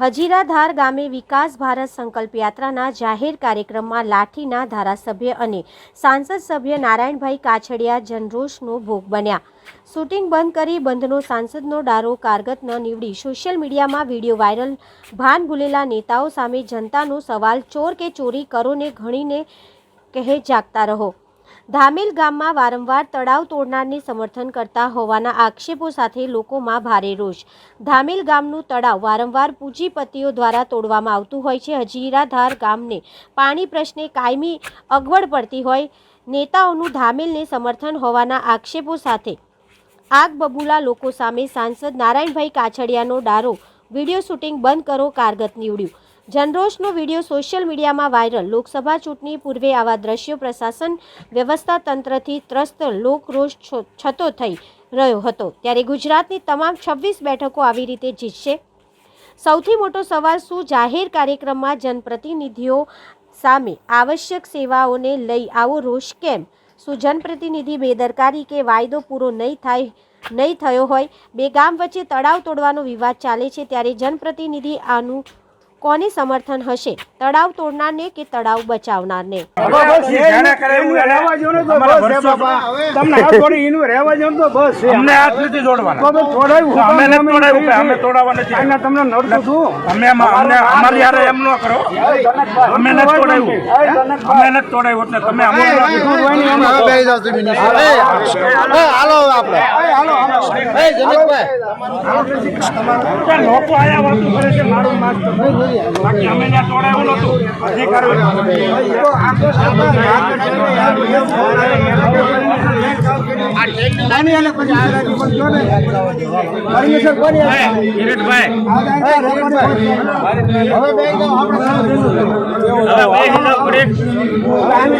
હજીરાધાર ગામે વિકાસ ભારત સંકલ્પ યાત્રાના જાહેર કાર્યક્રમમાં લાઠીના ધારાસભ્ય અને સાંસદ સભ્ય નારાયણભાઈ કાછડિયા જનરોષનો ભોગ બન્યા. શૂટિંગ બંધ કરી બંધનો સાંસદનો ડારો કારગત ન નીવડી. સોશિયલ મીડિયામાં વીડિયો વાયરલ. ભાન ભૂલેલા નેતાઓ સામે જનતાનો સવાલ, ચોર કે ચોરી, કરોને ઘણીને કહે, જાગતા રહો. ધામેલ ગામમાં વારંવાર તળાવ તોડનારને સમર્થન કરતા હોવાના આક્ષેપો સાથે લોકોમાં ભારે રોષ. ધામેલ ગામનું તળાવ વારંવાર પૂંજીપતિઓ દ્વારા તોડવામાં આવતું હોય છે. હજીરાધાર ગામને પાણી પ્રશ્ને કાયમી અગવડ પડતી હોય, નેતાઓનું ધામેલને સમર્થન હોવાના આક્ષેપો સાથે આગ બબુલા લોકો સામે સાંસદ નારાયણભાઈ કાછડિયાનો ડારો. વીડિયો શૂટિંગ બંધ કરો, કારગત નીવડ્યું. જનરોષનો વીડિયો સોશિયલ મીડિયામાં વાયરલ. લોકસભા ચૂંટણી પૂર્વે આવા દ્રશ્યો પ્રશાસન વ્યવસ્થા તંત્રથી ત્રસ્ત લોકરોષ છતો થઈ રહ્યો હતો. ત્યારે ગુજરાતની તમામ છવ્વીસ બેઠકો આવી રીતે જીતશે. સૌથી મોટો સવાલ, શું જાહેર કાર્યક્રમમાં જનપ્રતિનિધિઓ સામે આવશ્યક સેવાઓને લઈ આવો રોષ કેમ? શું જનપ્રતિનિધિ બેદરકારી કે વાયદો પૂરો નહીં થાય, નહીં થયો હોય? બે ગામ વચ્ચે તળાવ તોડવાનો વિવાદ ચાલે છે, ત્યારે જનપ્રતિનિધિ આનું કોને સમર્થન હશે તળાવ તોડનારને કે તળાવ બચાવનારને જેને કરે હાલો. એ જનકભાઈ. લોકો આયા વાત કરે છે મારું માસ બાકી અમે ત્યાં તોડાવ્યું નહોતું. અધિકારીઓ. આની આને પછી આ રાખી પણ જો ને. પરમેશ્વર કોની આપે? કિરીટભાઈ આ રેકોર્ડ હવે